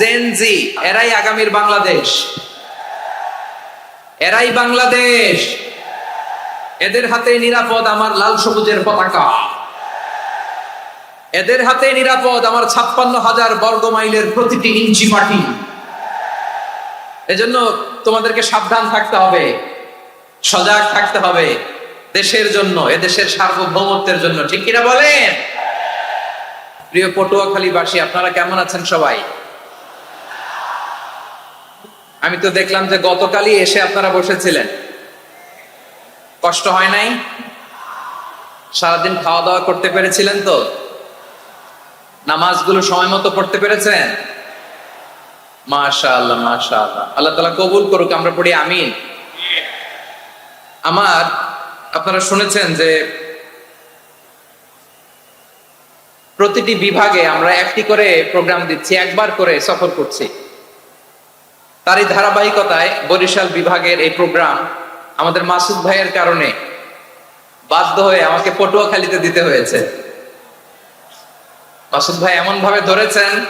Gen Z এরাই আগামীর বাংলাদেশ। এরাই বাংলাদেশ। এদের হাতে নিরাপদ আমার লাল সবুজের পতাকা। এদের হাতে নিরাপদ আমার ছাপ্পান্ন হাজার বর্গ মাইলের প্রতিটি ইঞ্চি মাটি। এজন্য তোমাদেরকে সাবধান থাকতে হবে, সজাগ থাকতে হবে দেশের জন্য এ দেশের সার্বভৌমত্বের জন্য। ঠিক কিনা বলেন? প্রিয় পটুয়াখালীবাসী, আপনারা কেমন আছেন সবাই? আমি তো দেখলাম যে গতকালই এসে আপনারা বসেছিলেন। কষ্ট হয় নাই? সারাদিন খাওয়া দাওয়া করতে পেরেছিলেন তো? নামাজগুলো সময় মতো পড়তে পেরেছেন? মাশা আল্লাহ মাশা আল্লাহ আল্লাহ তালা কবুল করুক, আমরা পড়ি, আমিন। আমার, আপনারা শুনেছেন যে প্রতিটি বিভাগে আমরা একটি করে প্রোগ্রাম দিচ্ছি, একবার করে সফর করছি। তারই ধারাবাহিকতায় বরিশাল বিভাগের এই প্রোগ্রাম আমাদের মাসুদ ভাইয়ের কারণে বাধ্য হয়ে আমাকে পটুয়াখালীতে দিতে হয়েছে। মাসুদ ভাই এমন ভাবে ধরেছেন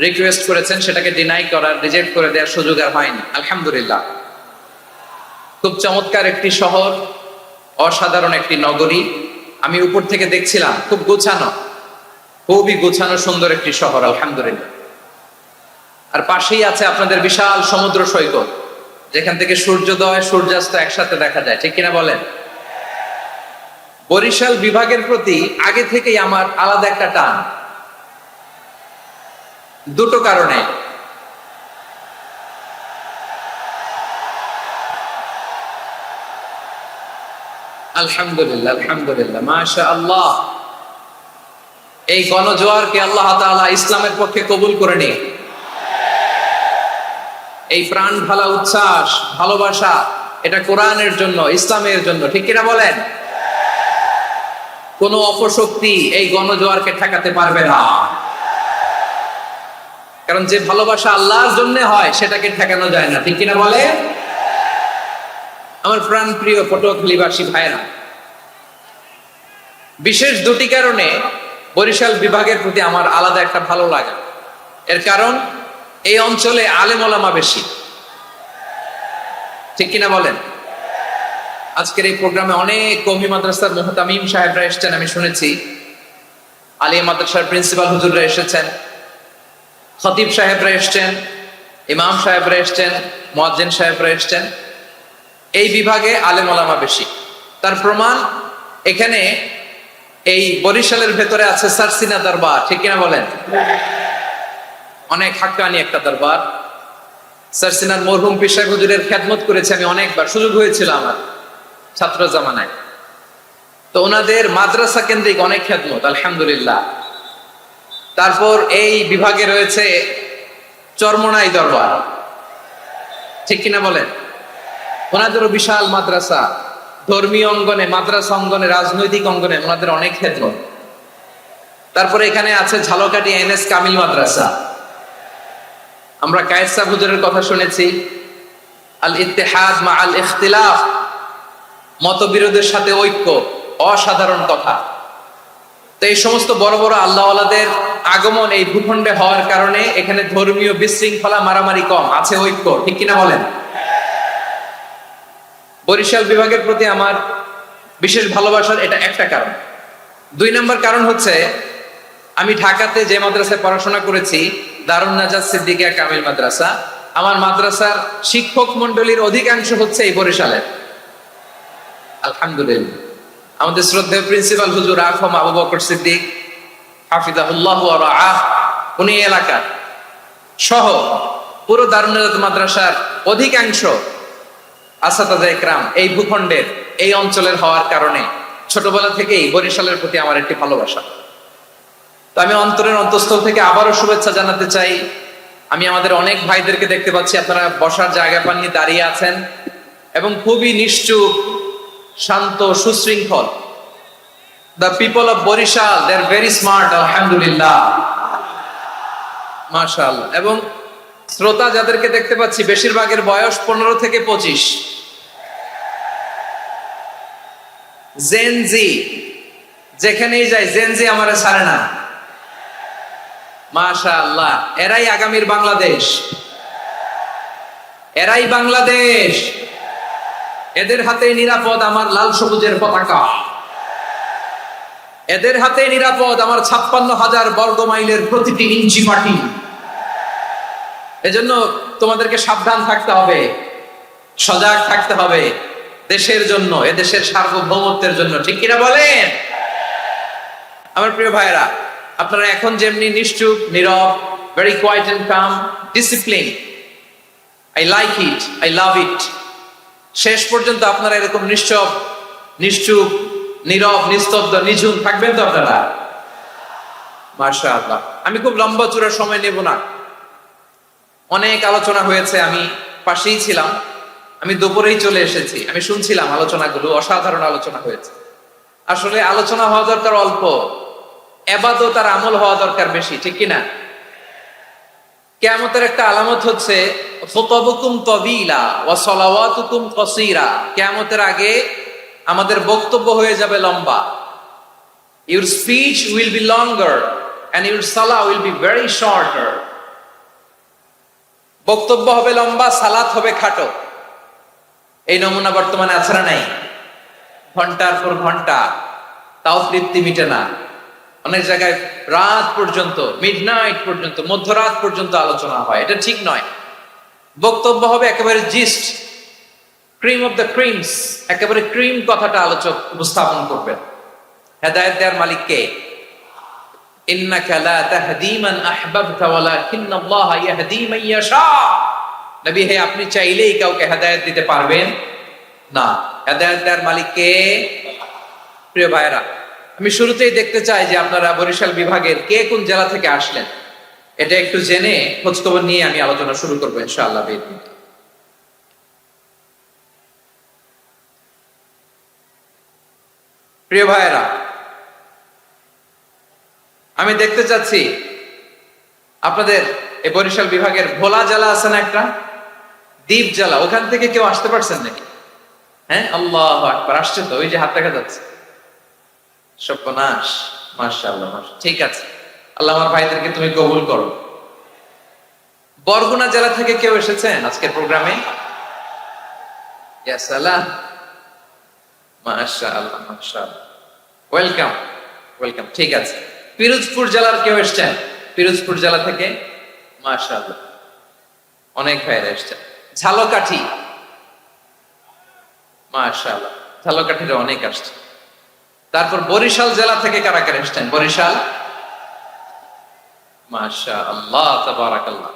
রিকোয়েস্ট করেছেন, সেটাকে ডিনাই করার রিজেক্ট করে দেওয়ার সুযোগ আর হয়নি। আলহামদুলিল্লাহ। খুব চমৎকার একটি শহর, অসাধারণ একটি নগরী। আমি উপর থেকে দেখছিলাম, খুব গোছানো। খুবই গোছানো সুন্দর একটি শহর, আলহামদুলিল্লাহ। আর পাশেই আছে আপনাদের বিশাল সমুদ্র সৈকত। যেখান থেকে সূর্যোদয়, সূর্যাস্ত একসাথে দেখা যায়। ঠিক কিনা বলেন? বরিশাল বিভাগের প্রতি আগে থেকেই আমার আলাদা একটা টান। দুটো কারণে। আলহামদুলিল্লাহ আলহামদুলিল্লাহ। মাশা আল্লাহ এই গণজোয়ারকে আল্লাহ তাআলা ইসলামের পক্ষে কবুল করে নিন এই প্রাণ ঢালা উচ্ছ্বাস, ভালোবাসা, এটা কোরআনের জন্য, ইসলামের জন্য, ঠিক কিনা বলেন? কোন অপশক্তি এই গণজোয়ারকে ঠেকাতে পারবে না। কারণ যে ভালোবাসা আল্লাহর জন্য হয়, সেটাকে ঠেকানো যায় না, ঠিক কিনা বলে আমার প্রাণ প্রিয় পটুয়াখালীবাসী ভাইরা বিশেষ দুটি কারণে বরিশাল বিভাগের প্রতি আমার আলাদা একটা ভালো লাগা। এর কারণ এই অঞ্চলে আলেম ওলামা বেশি। ঠিক কিনা বলেন? আজকের এই প্রোগ্রামে অনেক কমি মাদ্রাসার মোহতামিম সাহেবরা এসেছেন, আমি শুনেছি। আলিয়া মাদ্রাসার প্রিন্সিপাল হুজুররা এসেছেন, খতিব সাহেবরা এসছেন, ইমাম সাহেবরা এসছেন, মোয়াজ্জেন সাহেবরা এসছেন। এই বিভাগে আলেম ওলামা বেশি। তার প্রমাণ এখানে এই বরিশালের ভেতরে আছে সারসিনা দরবার, ঠিক কিনা বলেন? অনেক হাক্কানি একটা দরবার। সারসিনার মরহুম পেশাক হুজুরের খেদমত করেছে, আমি অনেকবার। সুযোগ হয়েছিল আমার ছাত্র জামানায়। তো ওনাদের মাদ্রাসা কেন্দ্রিক অনেক খেদমত, আলহামদুলিল্লাহ। তারপর এই বিভাগে রয়েছে চরমনাই দরবার। ঠিক কিনা বলেন? ওনাদেরও বিশাল মাদ্রাসা। ধর্মীয় অঙ্গনে, মাদ্রাসা অঙ্গনে, রাজনৈতিক অঙ্গনে ওনাদের অনেক খেদমত। তারপরে এখানে আছে ঝালকাটি এন এস কামিল মাদ্রাসা। আমরা কায়েসা হুজুরের কথা শুনেছি আল ইত্তেহাদ মা আল ইখতিলাফ মতবিরোধের সাথে ঐক্য, অসাধারণ কথা। তো এই সমস্ত বড় বড় আল্লাহওয়ালাদের আগমন এই ভূখণ্ডে হওয়ার কারণে এখানে ধর্মীয় বিশৃঙ্খলা মারামারি কম, আছে ঐক্য, ঠিক কিনা বলেন? বরিশাল বিভাগের প্রতি আমার বিশেষ ভালোবাসার এটা একটা কারণ। দুই নম্বর কারণ হচ্ছে, আমি ঢাকাতে যে মাদ্রাসায় পড়াশোনা করেছি দারুণ নাজাদ সিদ্দিকিয়া কামিল মাদ্রাসা। আমার মাদ্রাসার শিক্ষক মন্ডলীর অধিকাংশ হচ্ছে এই বরিশালের। আলহামদুলিল্লাহ। আমাদের শ্রদ্ধেয় প্রিন্সিপাল হুজুর আফম আবু বকর সিদ্দিক, হাফিজাহুল্লাহ আহ উনি এলাকার। সহ পুরো দারুণ নাজাদ মাদ্রাসার অধিকাংশ আসাদাজা ইকরাম এই ভূখণ্ডের, এই অঞ্চলের হওয়ার কারণে ছোটবেলা থেকেই বরিশালের প্রতি আমার একটি ভালোবাসা। তো আমি অন্তরের অন্তঃস্থল থেকে আবারও শুভেচ্ছা জানাতে চাই। আমি আমাদের অনেক ভাইদেরকে দেখতে পাচ্ছি, আপনারা বসার জায়গা পাননি দাঁড়িয়ে আছেন এবং খুবই নিশ্চুপ, শান্ত, সুশৃঙ্খল। The people of Barisal they are very smart আলহামদুলিল্লাহ। মাশাল এবং শ্রোতা যাদেরকে দেখতে পাচ্ছি, বেশিরভাগের বয়স পনেরো থেকে পঁচিশ। জেনজি যেখানেই যাই জেনজি আমারে ছাড়ে না। মাশা আল্লাহ এরাই আগামীর বাংলাদেশ। এরাই বাংলাদেশ। এদের হাতে নিরাপদ আমার লাল সবুজের পতাকা। এদের হাতে নিরাপদ আমার ছাপ্পান্ন হাজার বর্গ মাইলের প্রতিটি ইঞ্চি মাটি। এজন্য তোমাদেরকে সাবধান থাকতে হবে, সজাগ থাকতে হবে দেশের জন্য, এদেশের সার্বভৌমত্বের জন্য। ঠিক কিনা বলেন? আমার প্রিয় ভাইরা আপনারা এখন যেমনি নিশ্চুপ, নীরব very quiet and calm discipline I like it I love it শেষ পর্যন্ত আপনারা এরকম নিশ্চপ নিশ্চুপ, নীরব, নিস্তব্ধ, নিঝুম থাকবেন তো আপনারা? মার্শা আল্লাহ আমি খুব লম্বা চূড়ার সময় নেব না। অনেক আলোচনা হয়েছে, আমি পাশেই ছিলাম। আমি দুপুরেই চলে এসেছি। আমি শুনছিলাম আলোচনাগুলো, অসাধারণ আলোচনা হয়েছে। আসলে আলোচনা হওয়া দরকার অল্প। এবাদত আর আমল হওয়া দরকার বেশি, ঠিক কিনা? কেয়ামতের একটা আলামত হচ্ছে কেয়ামতের আগে আমাদের বক্তব্য হয়ে যাবে লম্বা। Your speech will be longer and your সালা উইল বি ভেরি শর্টার বক্তব্য হবে লম্বা, সালাত হবে খাটো। এই নমুনা বর্তমানে আছে না নাই? ঘণ্টার পর ঘণ্টা তাও তৃপ্তি মিটে না। অনেক জায়গায় রাত পর্যন্ত মিড নাইট পর্যন্ত, মধ্যরাত পর্যন্ত আলোচনা হয়। এটা ঠিক নয়। বক্তব্য হবে একেবারে gist cream of the creams একেবারে ক্রিম কথাটা আলোচক উপস্থাপন করবেন। হেদায়ত দেওয়ার মালিক কে? আপনি চাইলেই কাউকে হেদায়েত দিতে পারবেন না। হেদায়েত দেওয়ার মালিক কে? প্রিয় ভাইরা আমি শুরুতেই দেখতে চাই যে আপনারা বরিশাল বিভাগের কে কোন জেলা থেকে আসলেন। এটা একটু জেনে খোঁজখবর নিয়ে আমি আলোচনা শুরু করব ইনশাআল্লাহ প্রিয় ভাইয়েরা, আমি দেখতে চাচ্ছি আপনাদের এই বরিশাল বিভাগের ভোলা জেলা আছে না একটা? দ্বীপ জেলা। ওখান থেকে কেউ আসতে পারছেন নাকি? হ্যাঁ? আল্লাহ আসছে তো, ওই যে হাত দেখা যাচ্ছে। সর্বনাশ, মাশাআল্লাহ মাশা ঠিক আছে। আল্লাহ আমার ভাইদেরকে তুমি কবুল করো। বরগুনা জেলা থেকে কেউ এসেছেন আজকের প্রোগ্রামে? Welcome welcome. ঠিক আছে। পিরোজপুর জেলার কেউ এসছেন? পিরোজপুর জেলা থেকে? মাশাআল্লাহ। অনেক ভাইরা এসছেন। ঝালকাঠি। মাশাআল্লাহ। ঝালকাঠির অনেক আসছে। তারপর বরিশাল জেলা থেকে কারা কারা এসছেন? বরিশাল? মাশা আল্লাহ তাবারাকাল্লাহ।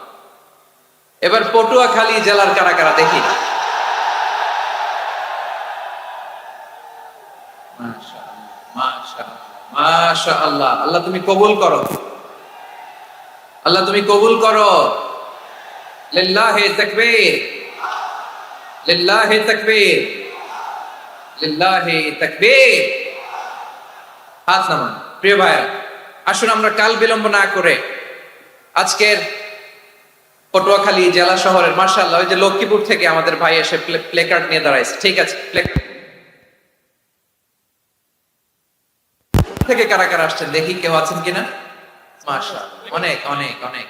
এবার পটুয়াখালী জেলার কারা কারা দেখি? আল্লাহ আল্লাহ তুমি কবুল করো। আল্লাহ তুমি কবুল করো। লিল্লাহে তাকবীর। লিল্লাহে তাকবীর। লিল্লাহে তাকবীর। হাত নামান। প্রিয় ভাইয়া আসুন আমরা কাল বিলম্ব না করে আজকের পটুয়াখালী জেলা শহরের মার্শাল্লাহ ওই যে লক্ষ্মীপুর থেকে আমাদের ভাই এসে প্লেকার্ড নিয়ে দাঁড়াইছে। ঠিক আছে থেকে কারা কারা আসছেন? দেখি কেউ আছেন কিনা? মাশা অনেক অনেক অনেক।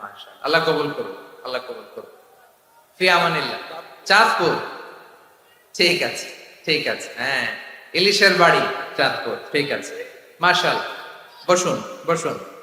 মাশা আল্লাহ কবুল করুন আল্লাহ কবুল করুন ফি আমানিল্লাহ। চাঁদপুর। ঠিক আছে ঠিক আছে হ্যাঁ। ইলিশের বাড়ি চাঁদপুর। ঠিক আছে। মাশাল বসুন বসুন।